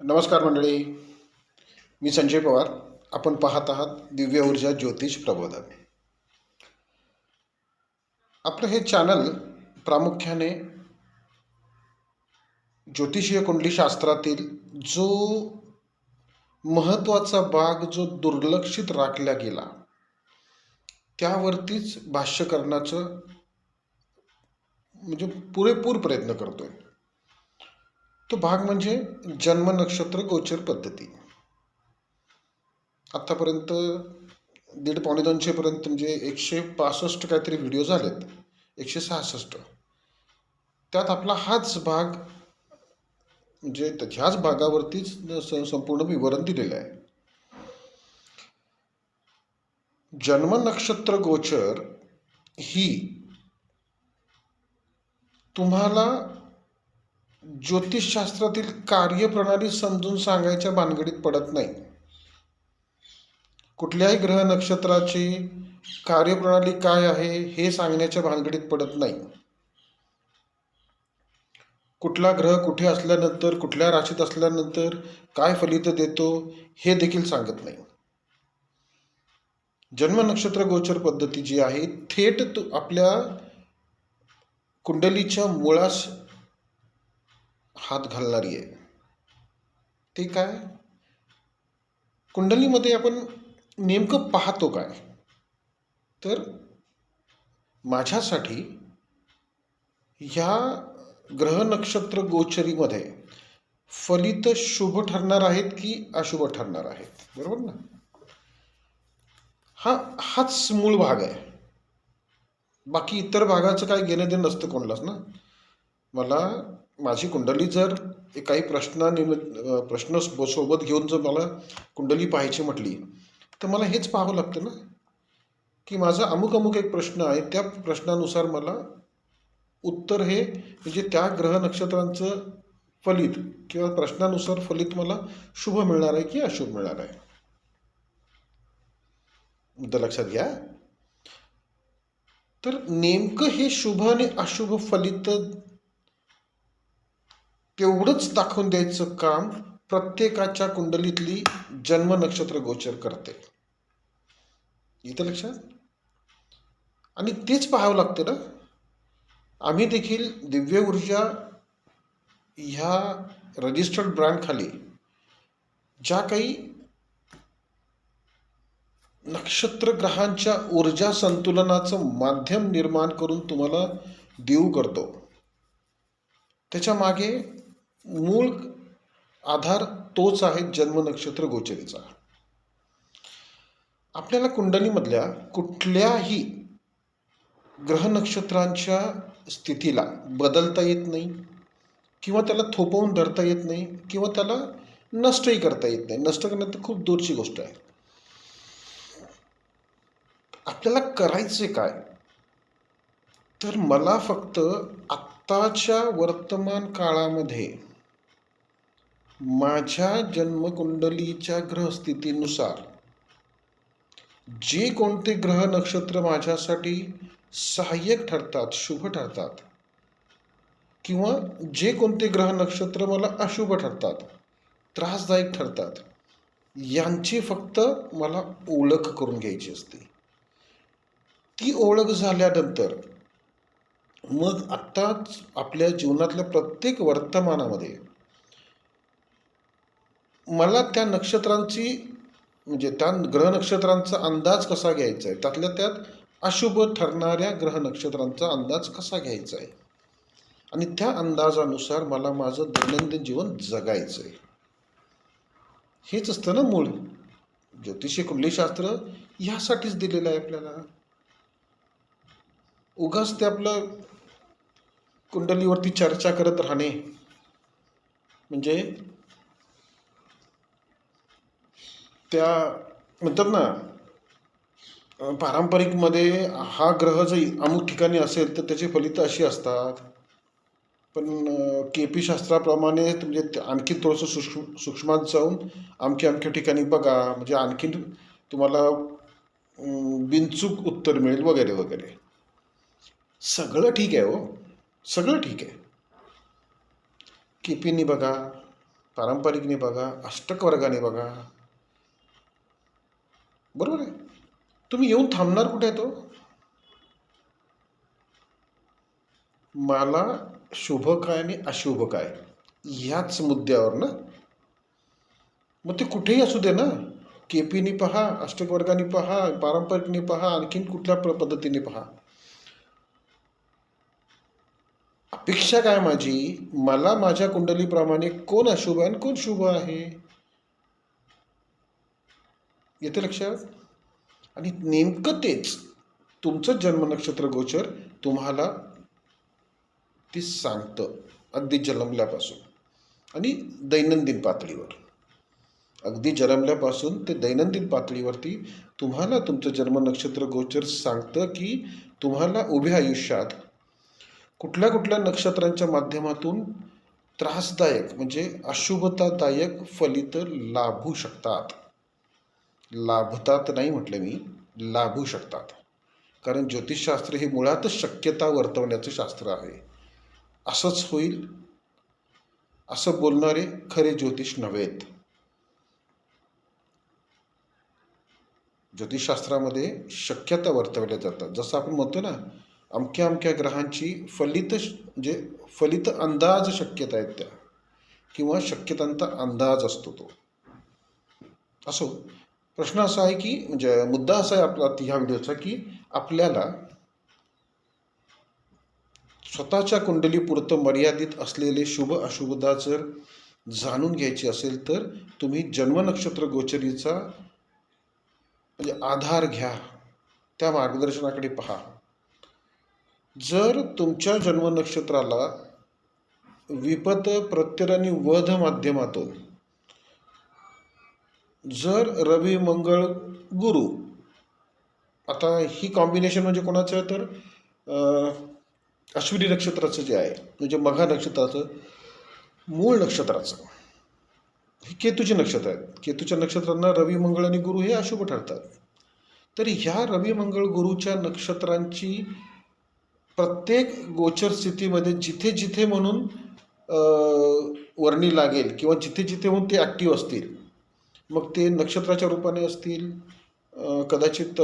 नमस्कार मंडळी. मी संजय पवार. आपण पाहत आहात दिव्य ऊर्जा ज्योतिष प्रबोधन. आपलं हे चॅनल प्रामुख्याने ज्योतिषीय कुंडलीशास्त्रातील जो महत्त्वाचा भाग जो दुर्लक्षित राखला गेला त्यावरतीच भाष्य करण्याचं म्हणजे पुरेपूर प्रयत्न करतोय. तो भाग म्हणजे जन्म नक्षत्र गोचर पद्धती. आत्तापर्यंत दीड पावणे दोनशेपर्यंत म्हणजे एकशे पासष्ट काहीतरी व्हिडिओ झालेत. एकशे सहासष्ट. त्यात आपला हाच भाग म्हणजे ह्याच भागावरतीच संपूर्ण विवरण दिलेलं आहे. जन्म नक्षत्र गोचर ही तुम्हाला ज्योतिषशास्त्रातील कार्यप्रणाली समजून सांगायच्या भानगडीत पडत नाही. कुठल्याही ग्रह नक्षत्राची कार्यप्रणाली काय आहे हे सांगण्याच्या भानगडीत पडत नाही. कुठला ग्रह कुठे असल्यानंतर कुठल्या राशीत असल्यानंतर काय फलित देतो हे देखील सांगत नाही. जन्म नक्षत्र गोचर पद्धती जी आहे थेट तू आपल्या कुंडलीच्या मुळास हात घालणारी आहे. ते काय कुंडलीमध्ये आपण नेमकं पाहतो काय? तर माझ्यासाठी ह्या ग्रह नक्षत्र गोचरीमध्ये फलित शुभ ठरणार आहेत की अशुभ ठरणार आहेत? बरोबर ना? हा हाच मूळ भाग आहे. बाकी इतर भागाचं काय घेणं देणं नसतं कोणालाच ना? मला माझी कुंडली जर काही प्रश्नानिम प्रश्न सोबत घेऊन जर मला कुंडली पाहायची म्हटली तर मला हेच पाहावं लागतं ना? की माझा अमुक अमुक एक प्रश्न आहे त्या प्रश्नानुसार मला उत्तर हे म्हणजे त्या ग्रह नक्षत्रांचं फलित किंवा प्रश्नानुसार फलित मला शुभ मिळणार आहे की अशुभ मिळणार आहे? मुद्दा लक्षात घ्या. तर नेमकं हे शुभ आणि अशुभ फलित तेवढंच दाखवून द्यायचं काम प्रत्येकाच्या कुंडलीतली जन्म नक्षत्र गोचर करते. इथं लक्षात? आणि तेच पाहावं लागतं ना? आम्ही देखील दिव्य ऊर्जा ह्या रजिस्टर्ड ब्रँडखाली ज्या काही नक्षत्र ग्रहांच्या ऊर्जा संतुलनाचं माध्यम निर्माण करून तुम्हाला देऊ करतो. त्याच्यामागे मूळ आधार तोच आहे जन्म नक्षत्र गोचरीचा. आपल्याला कुंडलीमधल्या कुठल्याही ग्रह नक्षत्रांच्या स्थितीला बदलता येत नाही किंवा त्याला थोपवून धरता येत नाही किंवा त्याला नष्टही करता येत नाही. नष्ट करणं तर खूप दूरची गोष्ट आहे. आपल्याला करायचे काय? तर मला फक्त आत्ताच्या वर्तमान काळामध्ये माझ्या जन्मकुंडलीच्या ग्रहस्थितीनुसार जे कोणते ग्रह नक्षत्र माझ्यासाठी सहाय्यक ठरतात शुभ ठरतात किंवा जे कोणते ग्रह नक्षत्र मला अशुभ ठरतात त्रासदायक ठरतात यांची फक्त मला ओळख करून घ्यायची असते. ती ओळख झाल्यानंतर मग आत्ताच आपल्या जीवनातल्या प्रत्येक वर्तमानामध्ये मला त्या नक्षत्रांची म्हणजे त्या ग्रह नक्षत्रांचा अंदाज कसा घ्यायचा आहे? त्यातल्या त्यात अशुभ ठरणाऱ्या ग्रह नक्षत्रांचा अंदाज कसा घ्यायचा आहे? आणि त्या अंदाजानुसार मला माझं दैनंदिन जीवन जगायचं आहे. हेच असतं ना मूळ. ज्योतिषी कुंडलीशास्त्र ह्यासाठीच दिलेलं आहे आपल्याला. उगाच ते आपलं कुंडलीवरती चर्चा करत राहणे. म्हणजे त्या म्हणतात ना पारंपरिकमध्ये हा ग्रह जर अमुक ठिकाणी असेल तर त्याची फलितं अशी असतात. पण के पी शास्त्राप्रमाणे म्हणजे ते आणखी थोडंसं सूक्ष्म सूक्ष्मात जाऊन आमकी अमक्या ठिकाणी बघा. म्हणजे आणखीन तुम्हाला बिनचूक उत्तर मिळेल वगैरे वगैरे. सगळं ठीक आहे हो. सगळं ठीक आहे. के पीनी बघा पारंपरिकने बघा अष्टक वर्गाने बघा. बरोबर आहे. तुम्ही येऊन थांबणार कुठे आहे तो? मला शुभ काय आणि अशुभ काय ह्याच मुद्द्यावर ना मग ते कुठेही असू दे ना. केपीनी पहा अष्टक वर्गाने पहा पारंपरिकने पहा आणखीन कुठल्या पद्धतीने पहा. अपेक्षा काय माझी? मला माझ्या कुंडलीप्रमाणे कोण अशुभ आहे आणि कोण शुभ आहे? येते लक्षात? आणि नेमकं तेच तुमचं जन्म नक्षत्र गोचर तुम्हाला ती सांगतं अगदी जन्मल्यापासून. आणि दैनंदिन पातळीवर. अगदी जन्मल्यापासून ते दैनंदिन पातळीवरती तुम्हाला तुमचं जन्म नक्षत्र गोचर सांगतं की तुम्हाला उभ्या आयुष्यात कुठल्या कुठल्या नक्षत्रांच्या माध्यमातून त्रासदायक म्हणजे अशुभतादायक फलित लाभू शकतात. लाभतात नाही म्हटलं मी लाभू शकतात. कारण ज्योतिषशास्त्र हे मुळातच शक्यता वर्तवण्याचं शास्त्र आहे. असंच होईल असं बोलणारे खरे ज्योतिष नव्हेत. ज्योतिषशास्त्रामध्ये शक्यता वर्तवल्या जातात. जसं आपण म्हणतो ना अमक्या अमक्या ग्रहांची फलित म्हणजे फलित अंदाज शक्यता आहेत त्या. किंवा शक्यतांचा अंदाज असतो तो. असो प्रश्न असा आहे की म्हणजे मुद्दा असा आहे आपला ह्या व्हिडिओचा की आपल्याला स्वतःच्या कुंडलीपुरतं मर्यादित असलेले शुभ अशुभदा जर जाणून घ्यायची असेल तर तुम्ही जन्म नक्षत्र गोचरीचा म्हणजे आधार घ्या. त्या मार्गदर्शनाकडे पहा. जर तुमच्या जन्म नक्षत्राला प्रत्यय आणि वध माध्यमातून जर रवी मंगळ गुरु. आता ही कॉम्बिनेशन म्हणजे कोणाचं तर अश्विनी नक्षत्राचं जे आहे म्हणजे मघा नक्षत्राचं मूळ नक्षत्राचं. हे केतूचे नक्षत्र आहेत. केतूच्या नक्षत्रांना रवी मंगळ आणि गुरु हे अशुभ ठरतात. तर ह्या रवी मंगळ गुरुच्या नक्षत्रांची प्रत्येक गोचर स्थितीमध्ये जिथे जिथे म्हणून वर्णी लागेल किंवा जिथे जिथे म्हणून ते ॲक्टिव्ह असतील मग ते नक्षत्राच्या रूपाने असतील कदाचित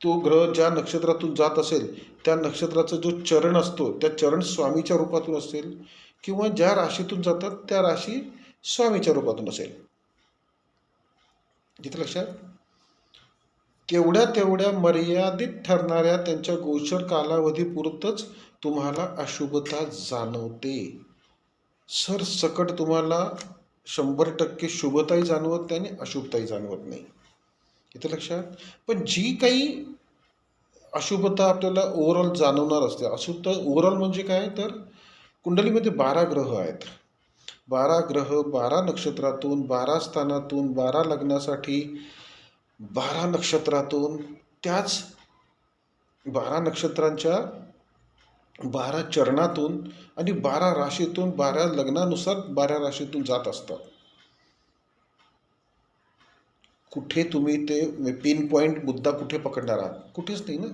तो ग्रह ज्या नक्षत्रातून जात असेल त्या नक्षत्राचा जो चरण असतो त्या चरण स्वामीच्या रूपातून असेल किंवा ज्या राशीतून जातात त्या राशी स्वामीच्या रूपातून असेल. जिथे लक्षात? तेवढ्या तेवढ्या मर्यादित ठरणाऱ्या त्यांच्या गोचर कालावधीपुरतच तुम्हाला अशुभता जाणवते. सर सकट तुम्हाला शंभर टक्के शुभताही जाणवत नाही आणि अशुभताही जाणवत नाही. इथं लक्षात? पण जी काही अशुभता आपल्याला ओव्हरऑल जाणवणार असते अशुभता ओव्हरऑल म्हणजे काय? तर कुंडलीमध्ये बारा ग्रह आहेत. बारा ग्रह बारा नक्षत्रातून बारा स्थानातून बारा लग्नासाठी बारा नक्षत्रातून त्याच बारा नक्षत्रांच्या बारा चरणातून आणि बारा राशीतून बारा लग्नानुसार बारा राशीतून जात असतात. कुठे तुम्ही ते पिन पॉईंट मुद्दा कुठे पकडणार आहात? कुठेच नाही ना.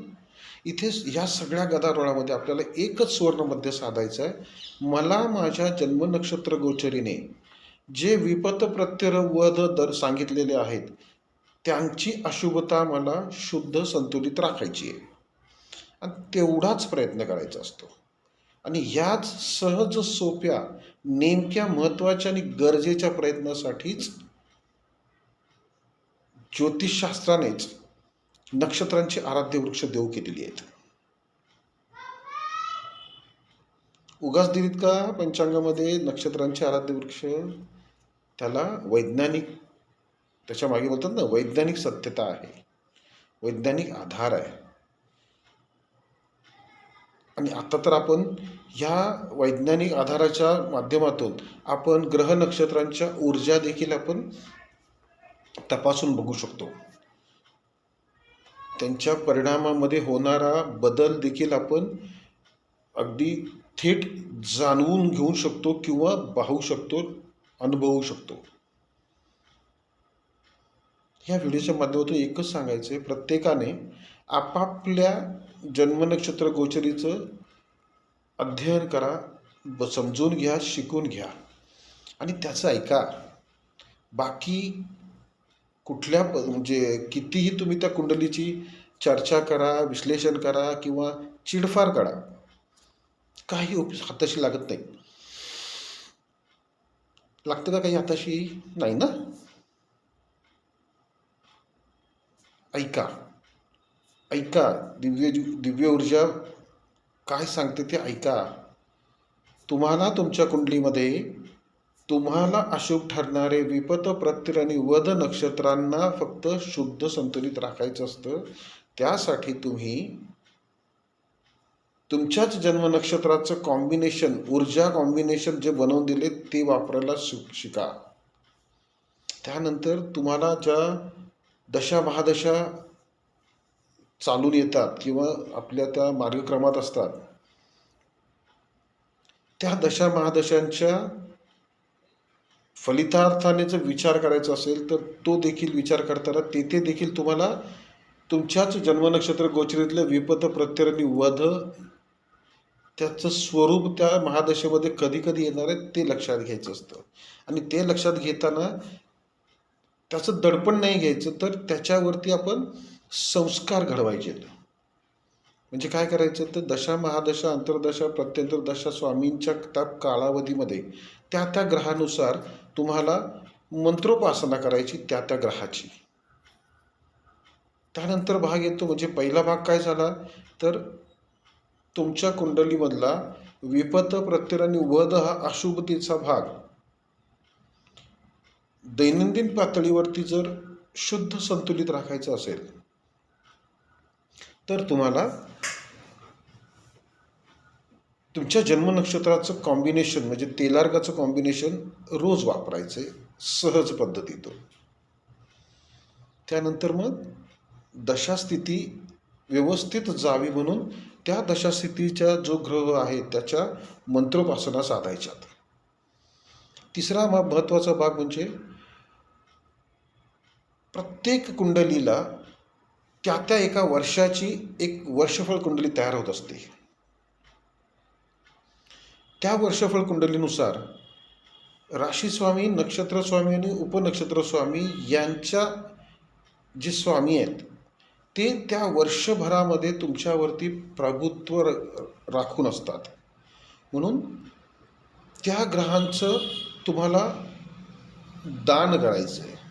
इथेच ह्या सगळ्या गदारोळामध्ये आपल्याला एकच सुवर्णमध्ये साधायचं आहे. मला माझ्या जन्म नक्षत्र गोचरीने जे विपत प्रत्यय वध दर सांगितलेले आहेत त्यांची अशुभता मला शुद्ध संतुलित राखायची आहे. आणि तेवढाच प्रयत्न करायचा असतो. आणि ह्याच सहज सोप्या नेमक्या महत्त्वाच्या आणि गरजेच्या प्रयत्नासाठीच ज्योतिषशास्त्रानेच नक्षत्रांची आराध्य वृक्ष देऊ केलेली आहेत. उगाच दिलीत का पंचांगामध्ये नक्षत्रांचे आराध्य वृक्ष? त्याला वैज्ञानिक त्याच्यामागे बोलतात ना वैज्ञानिक सत्यता आहे. वैज्ञानिक आधार आहे. आणि आता तर आपण ह्या वैज्ञानिक आधाराच्या माध्यमातून आपण ग्रह नक्षत्रांच्या ऊर्जा देखील आपण तपासून बघू शकतो. त्यांच्या परिणामामध्ये होणारा बदल देखील आपण अगदी थेट जाणवून घेऊ शकतो किंवा पाहू शकतो अनुभवू शकतो. ह्या व्हिडिओच्या माध्यमातून एकच सांगायचं आहे प्रत्येकाने आपापल्या जन्मनक्षत्र गोचरीचं अध्ययन करा ब समजून घ्या शिकून घ्या. आणि त्याचं ऐका. बाकी कुठल्या प म्हणजे कितीही तुम्ही त्या कुंडलीची चर्चा करा विश्लेषण करा किंवा चिडफार करा. काही उप हाताशी लागत नाही. लागतं का काही हाताशी? नाही ना? ऐका. ऐका दिव्य दिव्य ऊर्जा काय सांगते ते ऐका. तुम्हाला तुमच्या कुंडलीमध्ये तुम्हाला अशुभ ठरणारे विपत प्रत्यय आणि वध नक्षत्रांना फक्त शुद्ध संतुलित राखायचं असतं. त्यासाठी तुम्ही तुमच्याच जन्म नक्षत्राचं कॉम्बिनेशन ऊर्जा कॉम्बिनेशन जे बनवून दिले ते वापरायला शिक शिका. त्यानंतर तुम्हाला ज्या दशा महादशा चालून येतात किंवा आपल्या त्या मार्गक्रमात असतात. त्या दशा महादशांच्या फलितार्थाने जर विचार करायचा असेल तर तो देखील विचार करताना तेथे देखील तुम्हाला तुमच्याच जन्मनक्षत्र गोचरीतलं विपत प्रत्यय आणि वध त्याचं स्वरूप त्या महादशेमध्ये कधी कधी येणार आहे ते लक्षात घ्यायचं असतं. आणि ते लक्षात घेताना त्याचं दडपण नाही घ्यायचं तर त्याच्यावरती आपण संस्कार घडवायचे म्हणजे काय करायचं तर दशा महादशा अंतर्दशा प्रत्यंतरदशा स्वामींच्या त्या कालावधीमध्ये त्या त्या ग्रहानुसार तुम्हाला मंत्रोपासना करायची त्या त्या ग्रहाची. त्यानंतर भाग येतो म्हणजे पहिला भाग काय झाला तर तुमच्या कुंडलीमधला विपत प्रत्यय आणि वध हा अशुभतेचा भाग. दैनंदिन पातळीवरती जर शुद्ध संतुलित राखायचं असेल तर तुम्हाला तुमच्या जन्मनक्षत्राचं कॉम्बिनेशन म्हणजे तेलार्गाचं कॉम्बिनेशन रोज वापरायचं आहे सहज पद्धतीतून. त्यानंतर मग दशास्थिती व्यवस्थित जावी म्हणून त्या दशास्थितीच्या जो ग्रह आहे त्याच्या मंत्रोपासना साधायच्यात. तिसरा महत्त्वाचा भाग म्हणजे प्रत्येक कुंडलीला त्या त्या एका वर्षाची एक वर्षफळ कुंडली तयार होत असते. त्या वर्षफळ कुंडलीनुसार राशीस्वामी नक्षत्रस्वामी आणि उपनक्षत्रस्वामी यांच्या जे स्वामी आहेत ते त्या वर्षभरामध्ये तुमच्यावरती प्रभुत्व राखून असतात. म्हणून त्या ग्रहांचं तुम्हाला दान करायचं आहे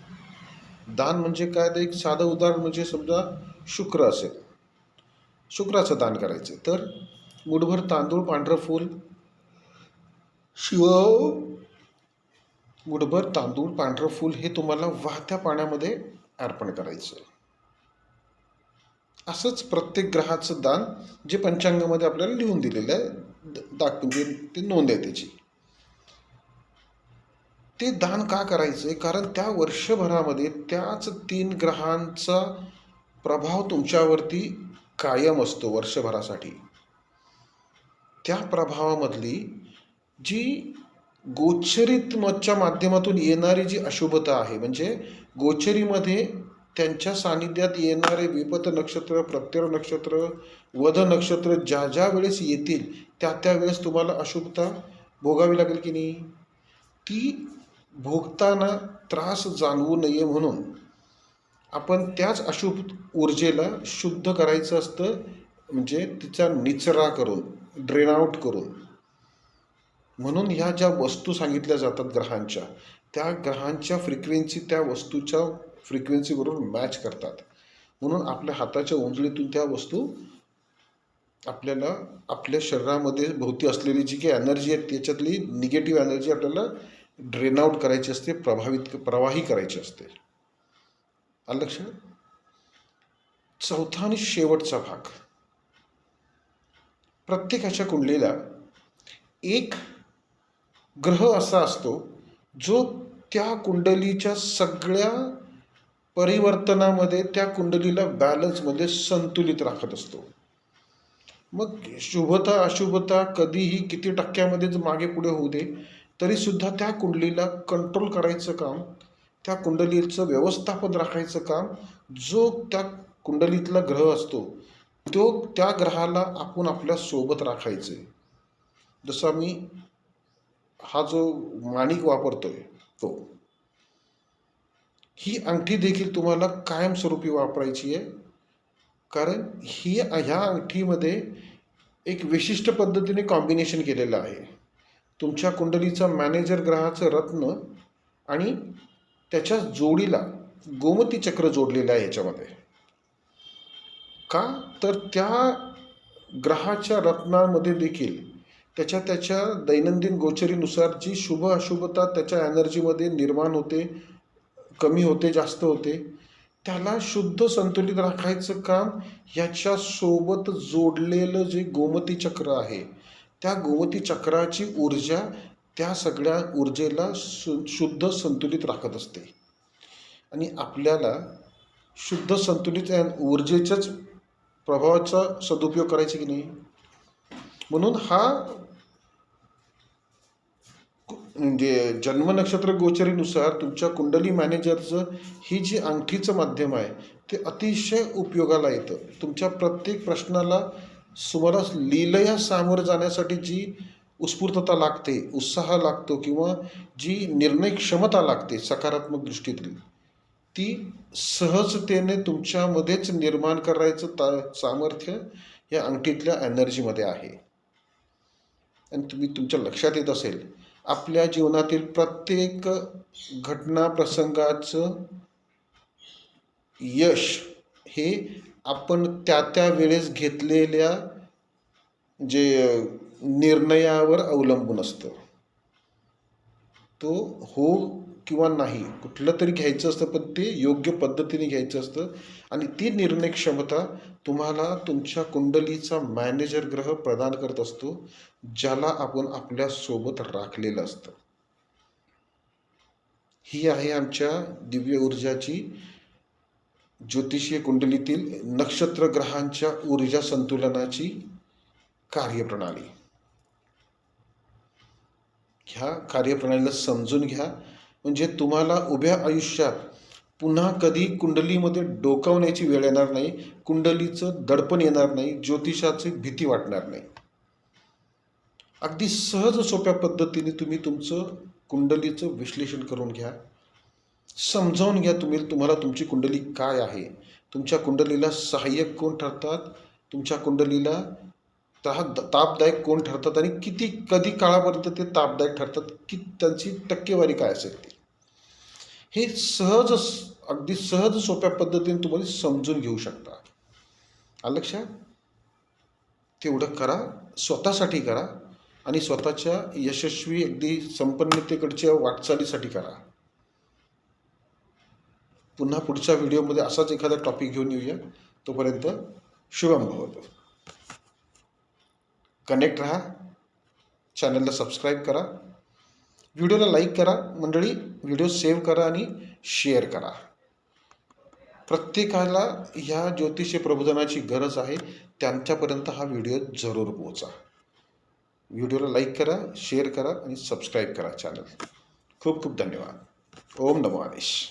दान म्हणजे काय? तर एक साधं उदाहरण म्हणजे समजा शुक्र असेल. शुक्राचं दान करायचं. तर मुठभर तांदूळ पांढरं फूल शिव मुठभर तांदूळ पांढरं फूल हे तुम्हाला वाहत्या पाण्यामध्ये अर्पण करायचं. असंच प्रत्येक ग्रहाचं दान जे पंचांगामध्ये आपल्याला लिहून दिलेलं आहे दाखवून दाख म्हणजे ते नोंद आहे त्याची. ते दान का करायचं आहे कारण त्या वर्षभरामध्ये त्याच तीन ग्रहांचा प्रभाव तुमच्यावरती कायम असतो वर्षभरासाठी. त्या प्रभावामधली जी गोचरीतमच्या माध्यमातून येणारी जी अशुभता आहे म्हणजे गोचरीमध्ये त्यांच्या सानिध्यात येणारे विपत नक्षत्र प्रत्यय नक्षत्र वध नक्षत्र ज्या ज्या वेळेस येतील त्या त्यावेळेस तुम्हाला अशुभता भोगावी लागेल की नाही? ती भोगताना त्रास जाणवू नये म्हणून आपण त्याच अशुभ ऊर्जेला शुद्ध करायचं असतं म्हणजे तिचा निचरा करून ड्रेन आउट करून. म्हणून ह्या ज्या वस्तू सांगितल्या जातात ग्रहांच्या त्या ग्रहांच्या फ्रिक्वेन्सी त्या वस्तूच्या फ्रिक्वेन्सीबरोबर मॅच करतात. म्हणून आपल्या हाताच्या उंजळीतून त्या वस्तू आपल्याला आपल्या शरीरामध्ये भोवती असलेली जी काही एनर्जी आहे त्याच्यातली निगेटिव्ह एनर्जी आपल्याला ड्रेन आउट करायची असते प्रभावित प्रवाही करायची असते. आलं लक्षात? चौथा आणि शेवटचा भाग. प्रत्येकाच्या कुंडलीला एक ग्रह असा असतो जो त्या कुंडलीच्या सगळ्या परिवर्तनामध्ये त्या कुंडलीला बॅलन्समध्ये संतुलित राखत असतो. मग शुभता अशुभता कधीही किती टक्क्यामध्ये मागे पुढे होऊ दे तरीसुद्धा त्या कुंडलीला कंट्रोल करायचं काम त्या कुंडलीचं व्यवस्थापन राखायचं काम जो त्या कुंडलीतला ग्रह असतो तो त्या ग्रहाला आपण आपल्यासोबत राखायचे. जसा मी हा जो माणिक वापरतोय तो. ही अंगठी देखील तुम्हाला कायमस्वरूपी वापरायची आहे. कारण ही ह्या अंगठीमध्ये एक विशिष्ट पद्धतीने कॉम्बिनेशन केलेलं आहे. तुमच्या कुंडलीचा मॅनेजर ग्रहाचं रत्न आणि त्याच्या जोडीला गोमती चक्र जोडलेलं आहे याच्यामध्ये. का? तर त्या ग्रहाच्या रत्नामध्ये देखील त्याच्या त्याच्या दैनंदिन गोचरीनुसार जी शुभ अशुभता त्याच्या एनर्जीमध्ये निर्माण होते कमी होते जास्त होते त्याला शुद्ध संतुलित राखायचं काम याच्यासोबत जोडलेलं जे गोमती चक्र आहे त्या गोमती चक्राची ऊर्जा त्या सगळ्या ऊर्जेला सु शुद्ध संतुलित राखत असते. आणि आपल्याला शुद्ध संतुलित ऊर्जेच्याच प्रभावाचा सदुपयोग करायचा की नाही? म्हणून हा म्हणजे जन्म नक्षत्र गोचरीनुसार तुमच्या कुंडली मॅनेजरचं ही जी अंगठीचं माध्यम आहे ते अतिशय उपयोगाला येतं. तुमच्या प्रत्येक प्रश्नाला सुमारास लीलया सामोरं जाण्यासाठी जी उत्स्फूर्तता लागते उत्साह लागतो किंवा जी निर्णय क्षमता लागते सकारात्मक दृष्टीतली ती सहजतेने तुमच्यामध्येच निर्माण करायचं ता सामर्थ्य या अंगठीतल्या एनर्जीमध्ये आहे. आणि तुम्ही तुमच्या लक्षात येत असेल आपल्या जीवनातील प्रत्येक घटना प्रसंगाचं यश हे आपण त्या त्या वेळेस घेतलेल्या जे निर्णयावर अवलंबून असतं. तो हो किंवा नाही कुठलं तरी घ्यायचं असतं पण ते योग्य पद्धतीने घ्यायचं असतं आणि ती निर्णय क्षमता तुम्हाला तुमच्या कुंडलीचा मॅनेजर ग्रह प्रदान करत असतो ज्याला आपण आपल्यासोबत राखलेलं असतं. ही आहे आमच्या दिव्य ऊर्जाची ज्योतिषीय कुंडलीतील नक्षत्र ग्रहांच्या ऊर्जा संतुलनाची कार्यप्रणाली. ह्या कार्यप्रणालीला समजून घ्या. म्हणजे तुम्हाला उभ्या आयुष्यात पुन्हा कधी कुंडलीमध्ये डोकावण्याची वेळ येणार नाही कुंडलीचं दडपण येणार नाही ज्योतिषाची भीती वाटणार नाही. अगदी सहज सोप्या पद्धतीने तुम्ही तुमचं कुंडलीचं विश्लेषण करून घ्या. समजावून घ्या तुम्ही तुम्हाला तुमची कुंडली काय आहे. तुमच्या कुंडलीला सहाय्यक कोण ठरतात? तुमच्या कुंडलीला ता तापदायक कोण ठरतात आणि किती कधी काळापर्यंत ते तापदायक ठरतात? की त्यांची टक्केवारी काय असेल ती? हे सहज अगदी सहज सोप्या पद्धतीने तुम्हाला समजून घेऊ शकता. आलं लक्षात तेवढं करा स्वतःसाठी करा आणि स्वतःच्या यशस्वी अगदी संपन्नतेकडच्या वाटचालीसाठी करा. पुन्हा पुढच्या व्हिडिओमध्ये असाच एखादा टॉपिक घेऊन येऊया. तोपर्यंत शुभम भवतो कनेक्ट राहा. चॅनलला सबस्क्राईब करा. व्हिडिओला लाईक करा. मंडळी व्हिडिओ सेव्ह करा आणि शेअर करा. प्रत्येकाला ह्या ज्योतिषी प्रबोधनाची गरज आहे. त्यांच्यापर्यंत हा व्हिडिओ जरूर पोहोचा. व्हिडिओला लाईक करा शेअर करा आणि सबस्क्राईब करा चॅनल खूप खूप धन्यवाद. ओम नमो आदेश.